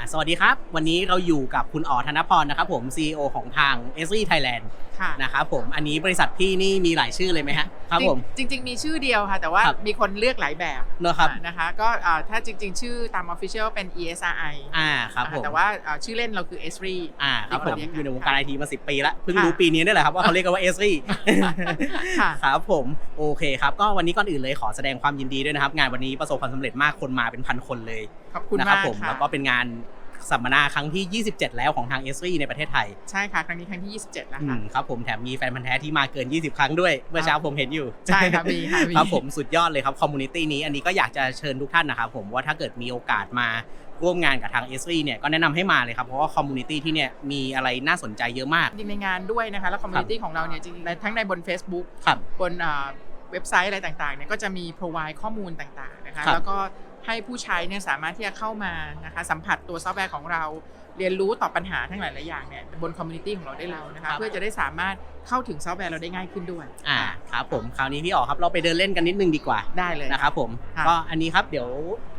อะสวัสดีครับ วันนี้เราอยู่กับคุณอ๋อธนพรนะครับผม CEO ของทาง e s r y Thailand ค่ะนะครับผมอันนี้บริษัทพี่นี่มีหลายชื่อเลยไหมฮะ ครับผมจริงจริง ๆ มีชื่อเดียวค่ะ แต่ว่าครับมีคนเลือกหลายแบบเนอะครับ อ่านะคะก็อ่าถ้าจริง ๆ ชื่อตาม Official เป็น ESRI อ่าครับผมแต่ว่าอ่าชื่อเล่นเราคือ e s r y อ่าครับผมที่อเราเรียกกันยู่ในวงการไอทีมา10ปีแล้วเพิ่งค่ะรู้ปีนี้นี่แหละครับว่าเขาเรียกกันว่า e s r y ค่ะ ครับผมโอเคครับก็วันนี้ก่อนอื่นเลยขอแสดงความยินดีด้วยนะครับ งานวันนี้ประสบความสำเร็จมากคนมาเป็นพันคนเลยขอบคุณนะครัมากผมค่ะ แล้วก็เป็นงาน สัมมนาครั้งที่ 27 แล้วของทาง e s r y ในประเทศไทยใช่ค่ะครั้งนี้ครั้งที่ 27 แล้วอืค่ะ มครับผมแถมมีแฟนพันธ์แท้ที่มาเกิน 20 ครั้งด้วย เมื่อเช้าผมเห็นอยู่ ใช่ค่ะมีค่ะมี ครับผมสุดยอดเลยครับคอมมูนิตี้นี้อันนี้ก็อยากจะเชิญทุกท่านนะครับผมว่าถ้าเกิดมีโอกาสมาร่วมงานกับทางเอสเนี่ยก็แนะนำให้มาเลยครับ เพราะว่าคอมมูนิตี้ที่เนี่ยมีอะไรน่าสนใจเยอะมาก จริงในงานด้วยนะคะ แล้วคอมมูนิตี้ของเราเนี่ยจริงๆในทั้งในบน Facebook ครับบนอ่าเว็บไซต์อะไรต่างๆเนี่ยก็จะมี provide ข้อมูลต่างๆนะคะ ครับแล้วก็ ให้ผู้ใช้เนี่ยสามารถที่จะเข้ามานะคะสัมผัสตัวซอฟต์แวร์ของเรา เรียนรู้ตอบปัญหาทั้งหลายๆอย่างเนี่ยบนคอมมูนิตี้ของเราได้แล้วนะครัคะบเพื่อจะได้สามารถเข้าถึงซอฟต์แวร์เราได้ง่ายขึ้นด้วยอ่าครับผมคราวนี้พี่อ๋อครับเราไปเดินเล่นกันนิดนึงดีกว่าได้เลยนะครับผมค่ะก็อันนี้ครับเดี๋ยว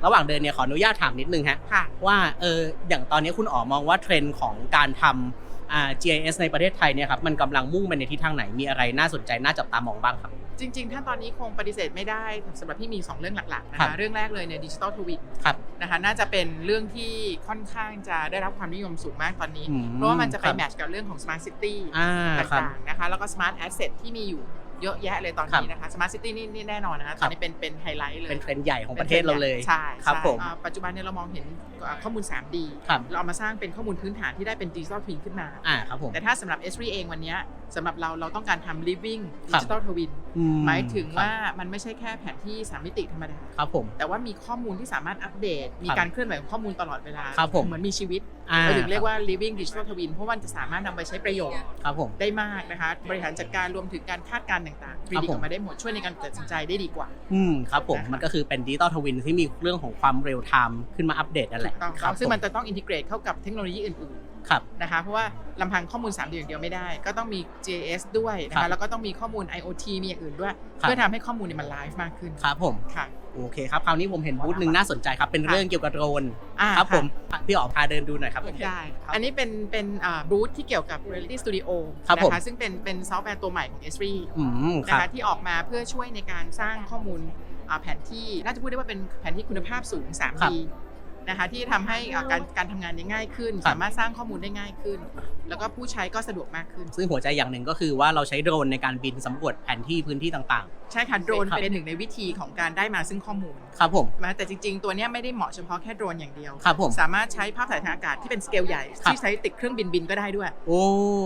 ระหว่างเดินเนี่ยขออนุญาตถามนิดนึงฮะค่ะว่าเอออย่างตอนนี้คุณอ๋อมองว่าเทรนด์ของการทำอ่า GIS ในประเทศไทยเนี่ยครับมันกำลังมุ่งไปในทิศทางไหนมีอะไรน่าสนใจน่าจับตามองบ้างครับ จริง ๆ ถ้าตอนนี้คงปฏิเสธไม่ได้สำหรับพี่มี 2 เรื่องหลักๆนะครัคะบเรื่องแรกเลยเนี่ยดิจิ t a ลทวินครับนะคะน่าจะเป็นเรื่องที่ค่อนข้างจะได้รับความนิยมสูงมากตอนนี้ อืมเพราะว่ามันจะไปครับ แมทช์กับเรื่องของ Smart City อ่าครับ ต่างๆนะคะแล้วก็ Smart Asset ที่มีอยู่ เยอะแยะเลยตอนนี้นะคะ Smart City นี่นี่แน่นอนนะคะตอนนี้เป็นเป็นไฮไลท์เลยเป็นเทรนด์ใหญ่ของประเทศเราเลยใช่ครับใช่ผมอ่าปัจจุบันเนี่ยเรามองเห็นอ่าข้อมูล 3D ครับเราเอามาสร้างเป็นข้อมูลพื้นฐานที่ได้เป็นดิจิ t a ลทวินขึ้นมาอ่าครับผมแต่ถ้าสำหรับ s อ eng เองวันเนี้ยสำหรับเราเราต้องการทำ living ครับ digital twin อืหมายถึงครับว่ามันไม่ใช่แค่แผนที่3มิติธรรมดาครับผมแต่ว่ามีข้อมูลที่สามารถอัปเดต มีครับการเคลื่อนไหวของข้อมูลตลอดเวลาครับผมเหมือนมีชีวิต อ่า เราถึงเรียกว่า living digital twin เพราะว่ามันจะสามารถนำไปใช้ประโยชน์ ครับผม ได้มากนะคะ บริหารจัดการรวมถึงการคาดการณ์ต่างๆครับ predict ผม ออกมาได้หมดช่วยในการตัดสินใจได้ดีกว่า อืมครับผมนะคะมันก็คือเป็นดิจิตอลทวินที่มีเรื่องของความเร็วไทม์ขึ้นมาอัปเดตนั่นแหถูละกต้องครับซึ่งมันผจะต้องอินทิเกรตเข้ากับเทคโนโลยีอื่น ครับๆนะคะเพราะว่าลำพังข้อมูล 3D อย่างเดียวไม่ได้ ก็ต้องมี GIS ด้วยนะครัคะบแล้วก็ต้องมีข้อมูล IoT มีอย่างอื่นด้วย ครับ เพื่อทำให้ข้อมูลเนี่ยมันไลฟ์มากขึ้นครับผมค่ะ โอเคครับคราวนี้ผมเห็นบูธหนึ่งน่าสนใจครับเป็นค่ะเรื่องเกี่ยวกับโดรนอ่าครับผมค่ะพี่อ๋อพาเดินดูหน่อยครับได้ครับอันนี้เป็นเป็นอ่าบูธที่เกี่ยวกับ Reality Studio ครับผม นะคะซึ่งเป็นเป็นซอฟต์แวร์ตัวใหม่ของ Esri อืมคนะรับ คะที่ออกมาเพื่อช่วยในการสร้างข้อมูลอ่าแผนที่น่าจะพูดได้ว่าเป็นแผนที่คุณภาพสูง ครั 3D บ นะคะที่ทำให้อ่าการการทำงานได้ง่ายขึ้นครับสามารถสร้างข้อมูลได้ง่ายขึ้น แล้วก็ผู้ใช้ก็สะดวกมากขึ้น ซึ่งหัวใจอย่างหนึ่งก็คือว่าเราใช้โดรนในการบินสำรวจแผนที่พื้นที่ต่างใช่ค่ะโดรนครับเป็นหนึ่งในวิธีของการได้มาซึ่งข้อมูลๆครับผมนะแต่จริง ๆ ตัวเนี้ยไม่ได้เหมาะเฉพาะแค่โดรนอย่างเดียวครับผมสามารถใช้ภาพถ่ายทางอากาศที่เป็นสเกลใหญ่ครับที่ใช้ติดเครื่องบินบินก็ได้ด้วยโอ้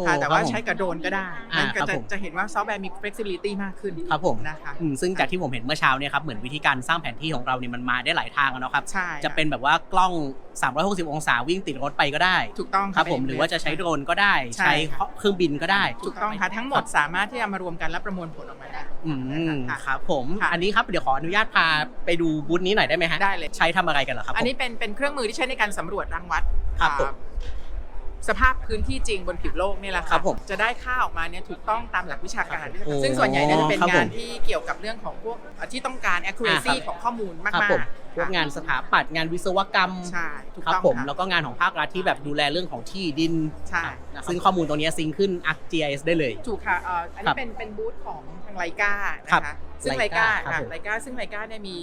ค่ะแต่ว่าครับผมใช้กับโดรนก็ได้อ่ามันก็ครับจะผมจะเห็นว่าซอฟต์แวร์มี flexibility มากขึ้นครับผมนะคะอืมซึ่งจากที่ผมเห็นเมื่อเช้าเนี่ยครับเหมือนวิธีการสร้างแผนที่ของเราเนี่ยมันมาได้หลายทางอะเนาะครับใช่จะเป็นแบบว่ากล้อง 360 องศาวิ่งติดรถไปก็ได้ถูกต้องครับผมเป็นหรือว่าจะใช้โดรนก็ได้ ใช่ใช้ค่ะเครื่องบินก็ได้ ถูกต้องค่ะทั้งหมดสามารถที่จะมารวมกันและประมวลผลออกมาได้อืมค่ะครับผมค่ะอันนี้ครับเดี๋ยวขออนุญาตพาไปดูบูธนี้หน่อยได้ไหมฮะได้เลยใช้ทำอะไรกันเหรอครับ อันนี้ผมเป็นเป็นเครื่องมือที่ใช้ในการสำรวจรังวัดครับผมอ่าสภาพพื้นที่จริงบนผิวโลกนี่แหละครับผมจะได้ค่าออกมาเนี่ยถูกต้องตามหลักวิชาการโอ้ซึ่งส่วนใหญ่เนี่ยจะเป็นครับผมงานที่เกี่ยวกับเรื่องของพวกที่ต้องการ accuracy อ่าครับของข้อมูลมากครับๆผม พวกงานสถาปัตย์งานวิศวกรรมใช่ถูกครับต้องผมค่ะแล้วก็งานของภาครัฐที่แบบดูแลเรื่องของที่ดินใช่ นะครับซึ่งข้อมูลตรงนี้ซิงค์ขึ้น ArcGIS ได้เลย ถูกค่ะเอ่ออันครันี้บเป็นเป็นบูธของทางไลกาครับนะคะซึ่งไล Leica กาครับค่ะผมไลกาซึ่งไลกาเนี่ยมี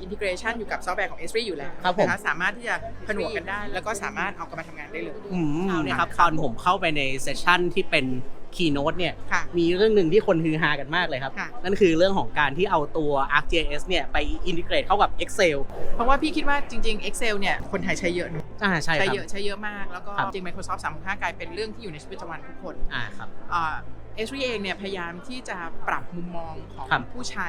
อินทิเกรชันอยู่กับซอฟต์แวร์ของ s อ r อยู่แล้วครับผม นะคะสามารถที่จะผนวกกันได้ แล้วก็สามารถเอากลับมาทำงานได้เลย อืมเนี่ยครับตอนผมเข้าไปในเซสชันที่เป็น คีโน t เนี่ยค่ะ มีเรื่องหนึ่งที่คนฮือฮากันมากเลยครับ ค่ะ นั่นคือเรื่องของการที่เอาตัว ArcGIS เนี่ยไปอินทิเกรตเข้ากับ Excel เพราะว่าพี่คิดว่าจริง ๆ Excel เนี่ยคนไทยใช้เยอะเนอะอ่าใช่คใช้รับ เยอะใช้เยอะมาก แล้วก็ครับ จริง Microsoft 365กลายเป็นเรื่องที่อยู่ในชีวิตประจำวันทุกคนอ่าครับ เอสรีเองเนี่ยพยายามที่จะปรับมุมมองของครับ ผู้ใช้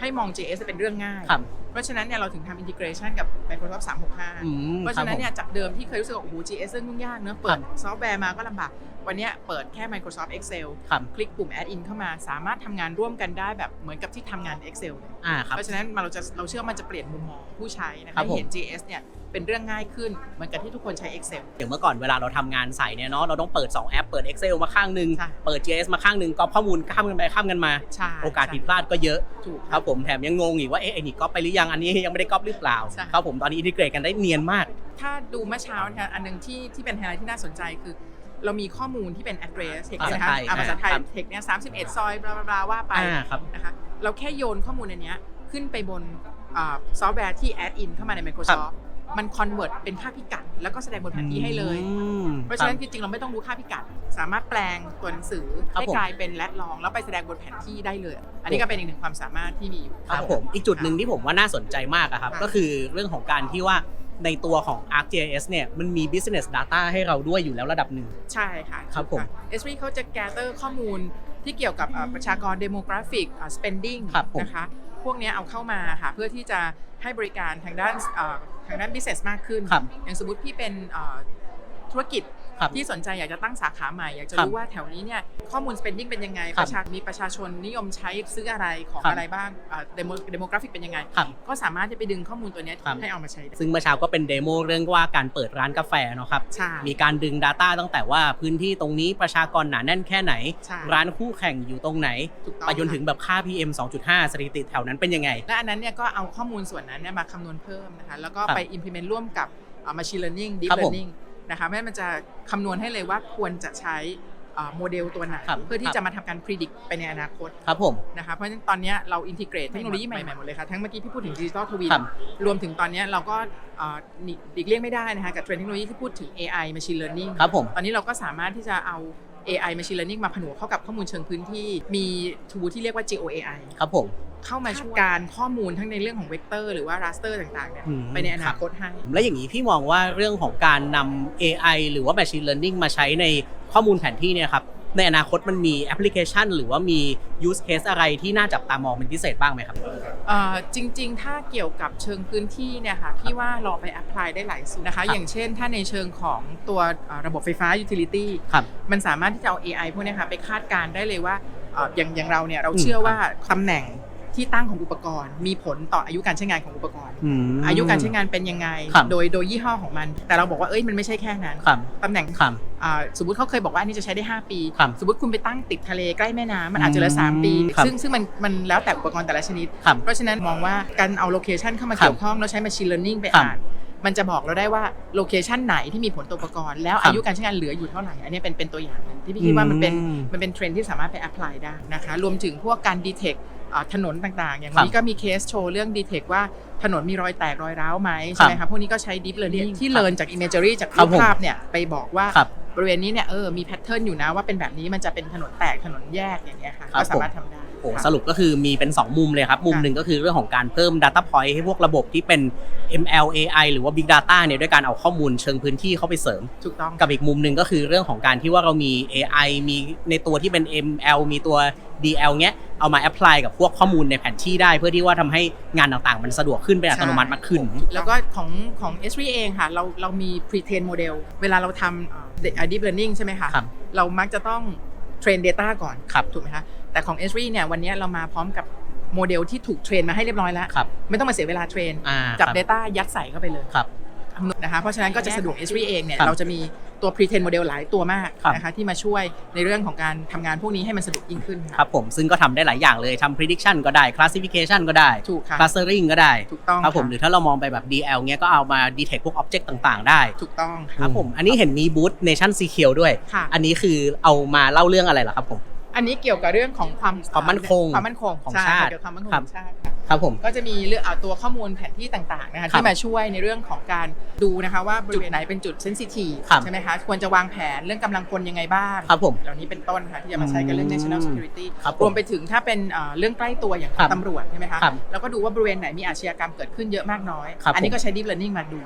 ให้มอง JS เป็นเรื่องง่าย ครับเพราะฉะนั้นเนี่ยเราถึงทำอินทิเกรชันกับ Microsoft 365 อืมเพราะฉะนั้นเนี่ยจากเดิมที่เคยรู้สึกว่าโอ้โห GS เรื่องยุ่งยากเนอะเปิดซอฟต์แวร์มาก็ลำบาก วันเนี้ยเปิดแค่ Microsoft Excel ครับคลิกปุ่ม Add in เข้ามา สามารถทำงานร่วมกันได้แบบเหมือนกับที่ทำงาน Excel เลยอ่าครับ เพราะฉะนั้นเราจะเราเชื่อมันจะเปลี่ยนมุมมองผู้ใช้นะครัคะบผมให้เห็น GS เนี่ยเป็นเรื่องง่ายขึ้นเหมือนกับที่ทุกคนใช้ Excel เดี๋ยวเมื่อก่อนเวลาเราทำงานใส่เนี่ยเนาะเราต้องเปิด 2 แอป เปิด Excel มาข้างหนึ่งใช่เปิด GIS มาข้างหนึ่งก็ข้อมูลข้ามกันไปข้ามกันมาใช่โอกาสผิดพลาดก็เยอะถูกครับผมแถมยังงงอีกว่าเอ๊ะไอ้นี่ก็ไปหรือยังยังอันนี้ยังไม่ได้ก๊อปหรือเปล่าใช่ครับผมตอนนี้อินทิเกรตกันได้เนียนมาก ถ้าดูเมื่อเช้านะคะอันหนึงที่ที่เป็นไฮไลท์ที่น่าสนใจคือ เรามีข้อมูลที่เป็น address เทคภาษานะคะไทยอะภาษาไทยครับเทคเนี่ย31ซอยบลาบลาบลาว่าไปอ่าครับนะคะเราแค่โยนข้อมูลอันเนี้ยขึ้นไปบนซอฟต์แวร์ที่ add in เข้ามาใน Microsoft มัน convert เป็นค่าพิกัด แล้วก็แสดงบนแผนที่ให้เลยอืมเพราะฉะนั้นคจบริงๆเราไม่ต้องรู้ค่าพิกัด สามารถแปลงตัวหนังสือครับให้ผมกลายเป็นแรดลอง แล้วไปแสดงบนแผนที่ได้เลย อันนี้ก็เป็นอีกหนึ่งความสามารถที่มีอยู่ครับผมอีกจุดหนึ่งที่ผมว่าน่าสนใจมากอะครับค่ะก็คือเรื่องของการที่ว่า ในตัวของ ArcGIS เนี่ยมันมี business data ให้เราด้วยอยู่แล้วระดับหนึ่ง ใช่ค่ะครับผมเอสวีเขาจะ gather ข้อมูลที่เกี่ยวกับเอ่อประชากร demographic อ่า spending ครับผมนะคะพวกเนี้ยเอาเข้ามาค่ะเพื่อที่จะให้บริการทางด้านเอ่อทางด้าน business มากขึ้นครับอย่างสมมติพี่เป็นเอ่อธุรกิจ ครับที่สนใจอยากจะตั้งสาขาใหม่อยากจะครับรู้ว่าแถวนี้เนี่ยข้อมูล spending เป็นยังไงครัปบระชามีประชาชนนิยมใช้ซื้ออะไรของครับอะไรบ้างเดโมเดโมกราฟิกเป็นยังไง ครับก็สามารถจะไปดึงข้อมูลตัวเนี้ยครับ ให้เอามาใช้ได้ซึ่งเมื่อเช้าก็เป็นเดโมเรื่องว่าการเปิดร้านกาแฟเนาะครับ ใช่มีการดึง Data ตั้งแต่ว่าพื้นที่ตรงนี้ประชากรหนาแน่นแค่ไหน ใช่ร้านคู่แข่งอยู่ตรงไหน ถูกต้องไปจนค่ะถึงแบบค่า PM 2.5 สถิติแถวนั้นเป็นยังไง และอันนั้นเนี่ยก็เอาข้อมูลส่วนนั้นเนี่ยมาคำนวณเพิ่มนะคะแล้วก็ครับไป implement ร่วมกับเอ่อ machine learning deep ครับผม learning นะคะแม่มันจะคำนวณให้เลยว่าควรจะใช้เอ่อโมเดลตัวไหนครับเพื่อคที่รับจะมาทำการ predict ไปในอนาคตครับผมนะคะเพราะฉะนั้นตอนเนี้ยเรา integrate เทคโนโลยีใหม่ๆหมดเลยค่ะทั้งเมื่อกี้พี่พูดถึง digital twin ครับรวมถึงตอนเนี้ยเราก็เอ่อหนีหลีกเลี่ยงไม่ได้นะคะกับเทรนด์เทคโนโลยีที่พูดถึง AI machine learning ครับผมตอนนี้เราก็สามารถที่จะเอา AI machine learning มาผนวกเข้ากับข้อมูลเชิงพื้นที่มี tool ที่เรียกว่า GeoAI ครับผม เข้ามาช่วยการข้อมูลทั้งในเรื่องของเวกเตอร์หรือว่า raster ต่างๆเนี่ยอืม ไปในอนาคตให้ และอย่างนี้พี่มองว่าเรื่องของการนำ AI หรือว่า Machine Learning มาใช้ในข้อมูลแผนที่เนี่ยครับ ในอนาคตมันมีแอปพลิเคชัน หรือว่ามี use case อะไรที่น่าจับตามองเป็นพิเศษบ้างไหมครับ เอ่อจริงๆ ถ้าเกี่ยวกับเชิงพื้นที่เนี่ยค่ะพี่ว่าเราไป apply ได้หลายสูตรนะคะครับอย่างเช่น ถ้าในเชิงของตัวเอ่อระบบไฟฟ้า utility ครับมันสามารถที่จะเอา AI พวกเนี้ยค่ะไปคาดการณ์ได้เลยว่าเอ่ออย่างอย่างเราเนี่ยเราอืมเชื่อว่าตำแหน่ง ที่ตั้งของอุปกรณ์ มีผลต่ออายุการใช้งานของอุปกรณ์มอายุการใช้งานเป็นยังไง ครับโดยโดยยี่ห้อของมัน แต่เราบอกว่าเอ้ยมันไม่ใช่แค่นั้นครับตำแหน่งครับอ่าสมมติเขาเคยบอกว่าอันนี้จะใช้ได้ 5 ปี ครับสมมติคุณไปตั้งติดทะเลใกล้แม่น้ำมันอาจจะเหลือ3ปี ครับซึ่งซึ่งมันมันแล้วแต่อุปกรณ์แต่ละชนิด ครับเพราะฉะนั้นมองว่าการเอาโลเคชันเข้ามาครับเกี่ยวข้องแล้วใช้ Machine Learning ไปครับอ่าน มันจะบอกเราได้ว่าโลเคชันไหนที่มีผลต่ออุปกรณ์แล้วครับอายุการใช้งานเหลืออยู่เท่าไหร่อันนี้เป็นเป็นตัวอย่างหนึ่งที่พี่คิดว่ามันเป็น อืม มันเป็นเทรนด์ที่สามารถไป apply ได้นะคะ รวมถึงพวกการ detect อ่า ถนนต่างๆ อย่างครับวันนี้ก็มีเคสโชว์เรื่อง detect ว่าถนนมีรอยแตกรอยร้าวไหมใช่ไหมครัคะบพวกนี้ก็ใช้ deep learning ที่ learn จาก imagery จากครัรูบปผมภาพเนี่ยไปบอกว่าครับบริเวณนี้เนี่ยเออมีแพทเทิร์นอยู่นะว่าเป็นแบบนี้มันจะเป็นถนนแตกถนนแยกอย่างเงี้ยค่ะครับก็สามารถทำได้ โอ้ค่ะสรุปก็คือมีเป็น 2 มุมเลยครับ มุมค่ะหนึ่งก็คือเรื่องของการเพิ่ม Data Point ให้พวกระบบที่เป็น ML AI หรือว่า Big Data เนี่ยด้วยการเอาข้อมูลเชิงพื้นที่เข้าไปเสริมถูกต้องกับอีกมุมหนึ่งก็คือเรื่องของการที่ว่าเรามี AI มีในตัวที่เป็น ML มีตัว DL เงี้ยเอามาแอพพลายกับพวกข้อมูลในแผนที่ได้เพื่อที่ว่าทำให้งานต่างๆ มันสะดวกขึ้นเป็นอัตโนมัติมากขึ้น แล้วก็ของของ s อ eng เองค่ะเราเรามี pre-train model เวลาเราทำเอ่อ deep learning ใช่ไหมคะครับเรามักจะต้อง train data ก่อนครับถูกไหมคะแต่ของ s อเนี่ยวันนี้เรามาพร้อมกับโมเดลที่ถูกเทรนมาให้เรียบร้อยแล้ว ครับ ไม่ต้องมาเสียเวลาเทรน อ่าจับ ครับ Data ยัดใส่เข้าไปเลยครับ นะคะเพราะฉะนั้นก็จะสะดวก s อ eng เนี่ยครับ เราจะมี ตัว pre-train model หลายตัวมากครับนะคะที่มาช่วยในเรื่องของการทำงานพวกนี้ให้มันสะดวกยิ่งขึ้นค่ะครับผมซึ่งก็ทำได้หลายอย่างเลยทำ prediction ก็ได้ classification ก็ได้ ถูกค่ะ clustering ก็ได้ถูกต้องครับผมะหรือถ้าเรามองไปแบบ DL เงี้ยก็เอามา detect พวก object ต่างๆ ได้ถูกต้องคค่ะรับผมอันนี้เห็นมีบูธ nation secure ด้วย ค่ะ อันนี้คือเอามาเล่าเรื่องอะไรเหรอครับผม อันนี้เกี่ยวกับเรื่องของความความมั่นคงความมั่นคงของใชาติเกี่ยวกับความมั่นคงครับของชาติค่ะ ครับผม ก็จะมีเรื่องเอาตัวข้อมูลแผนที่ต่างๆนะคะครับที่มาช่วยในเรื่องของการดูนะคะว่าบริเวณไหนเป็นจุดเซนซิทีฟครับใช่ไหมคะควรจะวางแผนเรื่องกำลังคนยังไงบ้างครับผมเหล่านี้เป็นต้นค่ะที่จะมาใช้กับเรื่อง national อืม security ครับผมรวมไปถึงถ้าเป็นเอ่อเรื่องใกล้ตัวอย่างครับตำรวจใช่ไหมคะครับแล้วก็ดูว่าบริเวณไหนมีอาชญากรรมเกิดขึ้นเยอะมากน้อย ครับอันนี้ผมก็ใช้ deep learning มาดู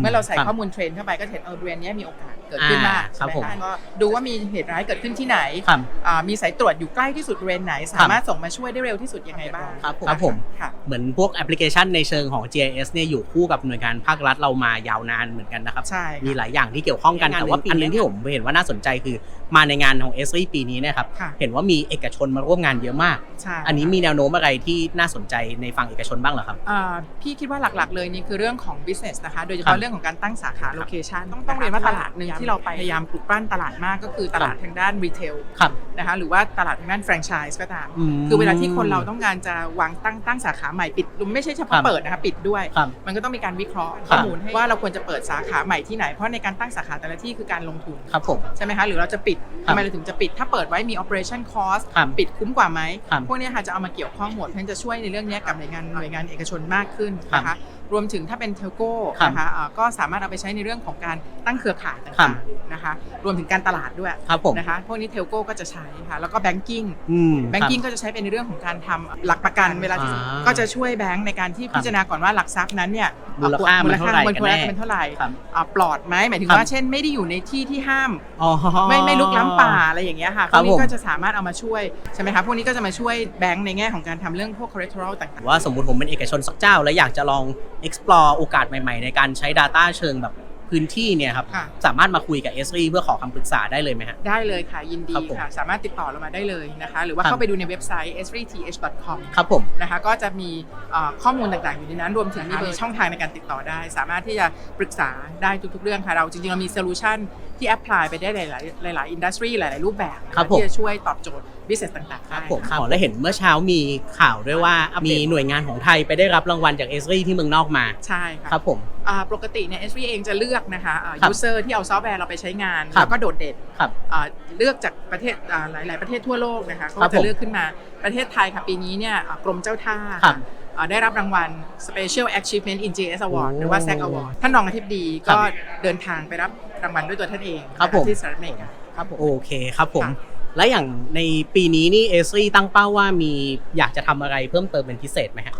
เมื่อเราใส่ข้อมูลเทรนเข้าไปก็จะเห็นเออบริเวณเนี้ยมีโอกาสเกิดขึ้นมากอ่าใช่ไหมครับผม คะก็ดูว่ามีเหตุร้ายเกิดขึ้นที่ไหนครับ อ่ามีสายตรวจอยู่ใกล้ที่สุดบริเวณไหน สามารถส่งมาช่วยได้เร็วที่สุดยังไงบ้างครับผมครับผมค่ะเหมือนพวกแอปพลิเคชันในเชิงของ GIS เนี่ยอยู่คู่กับหน่วยงานภาครัฐเรามายาวนานเหมือนกันนะครับใช่ค่ะมีหลายอย่างที่เกี่ยวข้องกันแต่ว่าอันหนึงที่ผมเห็นว่าน่าสนใจคือ มาในงานของ s อปีนี้เนะครับ ค่ะ เห็นว่ามีเอกชนมาร่วมงานเยอะมาก ใช่ อันนี้มีแนวโน้มอะไรที่น่าสนใจในฝั่งเอกชนบ้างเหรอครับ อ่าพี่คิดว่าหลักๆเลยนี่คือเรื่องของ business นะคะ โดยเฉครัพาะบเรื่องของการตั้งสาขา location ต้องต้องเรียนว่าตลาดหนึ่งที่ที่เราไปพยายามปลุกปั้นตลาดมากก็คือตลาดทางด้านรีเทลครับ นะคะหรือว่าตลาดทางด้านแฟรนไชส์ก็ตามอืมคือเวลาที่คนเราต้องการจะวางตั้งตั้งสาขาใหม่ปิดไม่ใช่เฉครัพาะบ เปิดนะคะปิดด้วย ครับ มันก็ต้องมีการวิเคราะห์ครัข้อบมูลให้ว่าเราควรจะเปิดสาขาใหม่ที่ไหน เพราะในการตั้งสาขาแต่ละที่คือการลงทุน ครับผม ใช่ไหมคะหรือเราจะปิดครับทำไมเราถึงจะปิดถ้าเปิดไว้มี operation cost ครับปิดคุ้มกว่าไหมครับพวกเนี้ยค่ะจะเอามาเกี่ยวข้องหมดเพราะฉะนั้นจะช่วยในเรื่องเนี้ยกับหน่วยงานหน่วยงานเอกชนมากขึ้นนะคะ รวมถึงถ้าเป็นเทลโก้ครับนะคะอ่าก็สามารถเอาไปใช้ในเรื่องของการตั้งเครือข่ายครัต่าบงๆนะคะรวมถึงการตลาดด้วยครับผมนะคะพวกนี้เทลโก้ก็จะใช้ค่ะแล้วก็แบงกิ้งอืมแบงกิ้งก็จะใช้เป็นในเรื่องของการทำหลักประกันเวลาที่อ่าก็จะช่วยแบงก์ในการที่ครับพิจารณาก่อนว่าหลักทรัพย์นั้นเนี่ยมูลค่ามันเท่าไหร่มูลกันค่าแน่เป็นเท่าไหร่ครับอ่าปลอดไหมหมายถึงครับว่าเช่นไม่ได้อยู่ในที่ที่ห้ามอ๋อไม่ไม่ลุกล้ำป่าอะไรอย่างเงี้ยค่ะพครัวบกนี้ผมก็จะสามารถเอามาช่วยใช่ไหมคะพวกนี้ก็จะมาช่วยแบงก์ในแง่ของการทำเรื่องพวก collateral ต่างว่าสมมุติผมเป็นเอกชนสักเจ้า แล้วอยากจะลอง explore โอกาสใหม่ๆ ในการใช้ Data เชิงแบบพื้นที่เนี่ยครับ ค่ะ สามารถมาคุยกับ s อเพื่อขอคำปรึกษาได้เลยไหมฮะๆได้เลยค่ะ ยินดีครับผมค่ะ สามารถติดต่อเรามาได้เลยนะคะ หรือว่าครับ เข้าไปดูในเว็บไซต์ esrieth.com ครับผม นะคะก็จะมีเอ่อข้อมูลต่างๆ อยู่ในนั้น รวมถึงมีช่องทางในการติดต่อได้ สามารถที่จะปรึกษาได้ทุกๆ เรื่องค่ะ เราจริงๆ เรามีโซลูชัน ที่แอพพลายไปได้หลายๆหลายๆอินดัสทรีหลาย ๆ รูปแบบนะะครับผม ที่จะช่วยตอบโจทย์บิสเนสต่างๆครับได้ผมค่ะขอและเห็นเมื่อเช้ามีข่าวด้วยว่าอัปเดต มีหน่วยงานของไทยไปได้รับรางวัลจาก s อที่เมืองนอกมา ใช่ค่ะ ครับผม อ่าปกติเนี่ย s อเองจะเลือกนะคะอ่า ครับยูเซอร์ที่เอาซอฟต์แวร์เราไปใช้งาน ครับแล้วก็โดดเด่นครับอ่าเลือกจากประเทศอ่าหลาย ๆ ประเทศทั่วโลกนะคะเขาครัก็บจะผมเลือกขึ้นมาประเทศไทยค่ะปีนี้เนี่ยอ่ากรมเจ้าท่าครับอ่าได้รับรางวัล Special Achievement in GS Award โอ้หรือว่า SAC Award ท่านรองอธิบดีครัก็บเดินทางไปรับ รางวัลด้วยตัวท่านเองครับนะะผม ที่สหรัฐอเมริกาครับผม โอเคครับผมค่ะและอย่างในปีนี้นี่เอซี่ตั้งเป้าว่ามีอยากจะทำอะไรเพิ่มเติมเป็นพิเศษไหมฮะ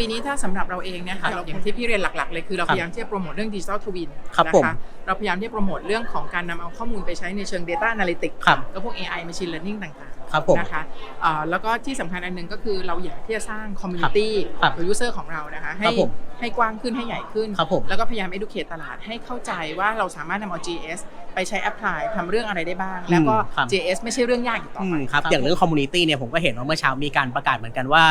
ปีนี้ถ้าสำหรับเราเองเนี่ยครัค่ะบเราอย่างที่พี่เรียนหลักๆเลยคือเราครัพบยายามที่จะโปรโมทเรื่องดิจิทัลทวินครับนะผม คะเราพยายามที่จะโปรโมทเรื่องของการนำเอาข้อมูลไปใช้ในเชิง Data Analytics ครับ ก็พวก AI Machine Learning ต่าง ครับผมๆนะคะอ่าแล้วก็ที่สำคัญอันหนึงก็คือเราอยากที่จะสร้าง Community ครับหรือ User ของเรานะคะให้ครับผมให้กว้างขึ้นให้ใหญ่ขึ้นครับผมแล้วก็พยายาม educate ตลาดให้เข้าใจว่าเราสามารถนำเอา GS ไปใช้ apply ทำเรื่องอะไรได้บ้าง แล้วก็ ครับ GS ไม่ใช่เรื่องยากอีกต่ออืไปมครับอย่างเรื่องคอมมูนิตี้เนี่ยผมก็เห็นว่าเมื่อเช้ามีการประกาศเหมือนกันว่า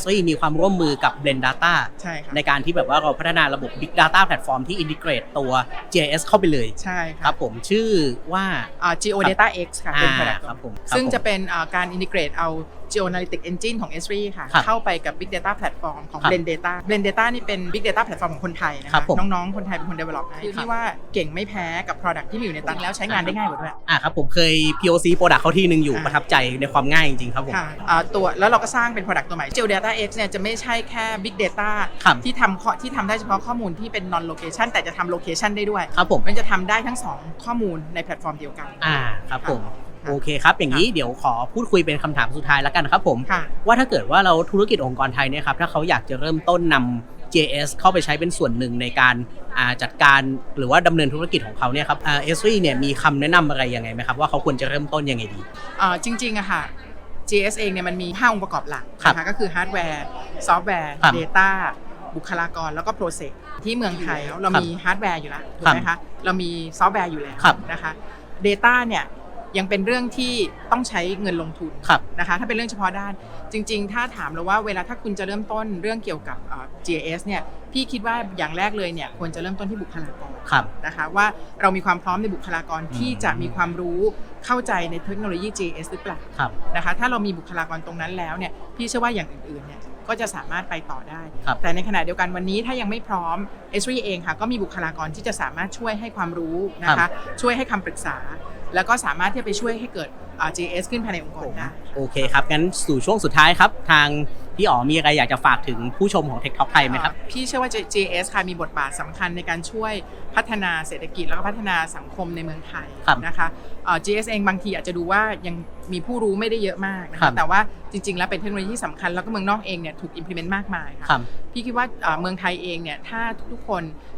s อมีความร่วมมือกับ Blend Data ใช่ค่ะในการที่แบบว่าเราพัฒนาระบบ Big Data Platform ที่ integrate ตัว JS เข้าไปเลย ใช่คค่ะรับผมชื่อว่า อ่า Geo Data X ค่ะเป็น อ่า product ครับผมซึ่งครับผม จะเป็นอ่าการ integrate เอา Geo Analytic Engine ของ s อค่ะ ครับเข้าไปกับ Big Data Platform ของ ครับ Blend Data Blend Data นี่เป็น Big Data Platform ของคนไทยนะครัคะบผมน้องๆ คนไทยเป็นคน develop นะคือที่ว่าเก่งไม่แพ้กับ product ที่มีอยู่ในตังแล้วใช้งานได้ง่ายกว่าด้วย อ่าครับผมเคย POC Product เขาที่หนึ่งอยู่อ่าประทับใจในความง่ายจริงๆครับผมค่ะอ่าตัวแล้วเราก็สร้างเป็น product ตัวใหม่ Geo Data X เนี่ยจะไม่ใช่แค่ Big Data ครับที่ทำข้อที่ทำได้เฉพาะข้อมูลที่เป็น non location แต่จะทำ location ได้ด้วย ครับผมมันจะทำได้ทั้งสองข้อมูลในแพลตฟอร์มเดียวกัน อ่าครับผมค่ะ โอเคครับ อย่างนี้เดี๋ยวขอพูดคุยเป็นคำถามสุดท้ายแล้วกันครับผมค่ะว่าถ้าเกิดว่าเราธุรกิจองค์กรไทยเนี่ยครับ ถ้าเขาอยากจะเริ่มต้นนำ JS เข้าไปใช้เป็นส่วนหนึ่งในการอ่าจัดการหรือว่าดำเนินธุรกิจของเขาเนี่ยครับเอสวีเนี่ยมีคำแนะนำอะไรยังไงไหมครับ ว่าเขาควรจะเริ่มต้นยังไงดีอ่าจริงๆอะค่ะ GS เองเนี่ยมันมี 5 องค์ประกอบหลักครับนะคะก็คือฮาร์ดแวร์ซอฟต์แวร์ครับ Data บุคลากรแล้วก็โปรเซสที่เมืองไทยเรามีฮาร์ดแวร์อยู่แล้วถูกไหมคะเรามีซอฟต์แวร์อยู่แล้วครับนะคะ Data เนี่ย ยังเป็นเรื่องที่ต้องใช้เงินลงทุนครับนะคะถ้าเป็นเรื่องเฉพาะด้าน จริง ๆ ถ้าถามเราว่าเวลาถ้าคุณจะเริ่มต้นเรื่องเกี่ยวกับเอ่อ GIS เนี่ยพี่คิดว่าอย่างแรกเลยเนี่ยควรจะเริ่มต้นที่บุคลากรครับนะคะว่าเรามีความพร้อมในบุคลากรที่อืมจะมีความรู้เข้าใจในเทคโนโลยี GIS หรือเปล่าครับนะคะถ้าเรามีบุคลากรตรงนั้นแล้วเนี่ยพี่เชื่อว่าอย่างอื่นๆเนี่ยก็จะสามารถไปต่อได้ครับแต่ในขณะเดียวกันวันนี้ถ้ายังไม่พร้อม s อเองค่ะก็มีบุคลากรที่จะสามารถช่วยให้ความรู้นะครัคะบช่วยให้คำปรึกษา แล้วก็สามารถที่จะไปช่วยให้เกิดอ่า GIS ขึ้นภายในองค์กรได้โอเคครับ งั้นสู่ช่วงสุดท้ายครับ ทางพี่อ๋อมีอะไรอยากจะฝากถึงผู้ชมของ Tech Talk ไทยไหมครับอ่าพี่เชื่อว่า JS ค่ะมีบทบาทสำคัญในการช่วยพัฒนาเศรษฐกิจแล้วก็พัฒนาสังคมในเมืองไทยครับนะคะอ่า JS เองบางทีอาจจะดูว่ายังมีผู้รู้ไม่ได้เยอะมากนะครัคะบแต่ว่าจริง ๆ แล้วเป็นเทคโนโลยีที่สำคัญแล้วก็เมืองนอกเองเนี่ยถูก implement มากมายค่ะ ครับ พี่คิดว่าอ่าเมืองไทยเองเนี่ยถ้าทุกๆคนอ่า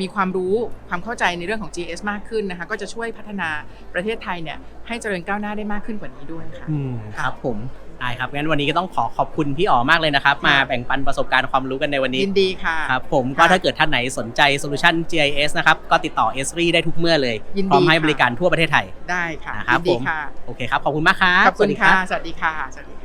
มีความรู้ความเข้าใจในเรื่องของ GS มากขึ้นนะคะก็จะช่วยพัฒนาประเทศไทยเนี่ยให้เจริญก้าวหน้าได้มากขึ้นกว่านี้ด้วยค่ะอืมครับผมได้ครับงั้นวันนี้ก็ต้องขอขอบคุณพี่อ๋อมากเลยนะครับ มาแบ่งปันประสบการณ์ความรู้กันในวันนี้ยินดีค่ะครับผมก็ค่ะถ้าเกิดท่านไหนสนใจโซลูชัน GIS นะครับก็ติดต่อ s อได้ทุกเมื่อเลยยินดีพร้อมให้ค่ะบริการทั่วประเทศไทยได้ค่ะนะครับยินดีผมค่ะโอเคครับขอบคุณมากครับขอบคุณสวัสดีค่ะรับสวัสดีค่ะสวัสดีค่ะ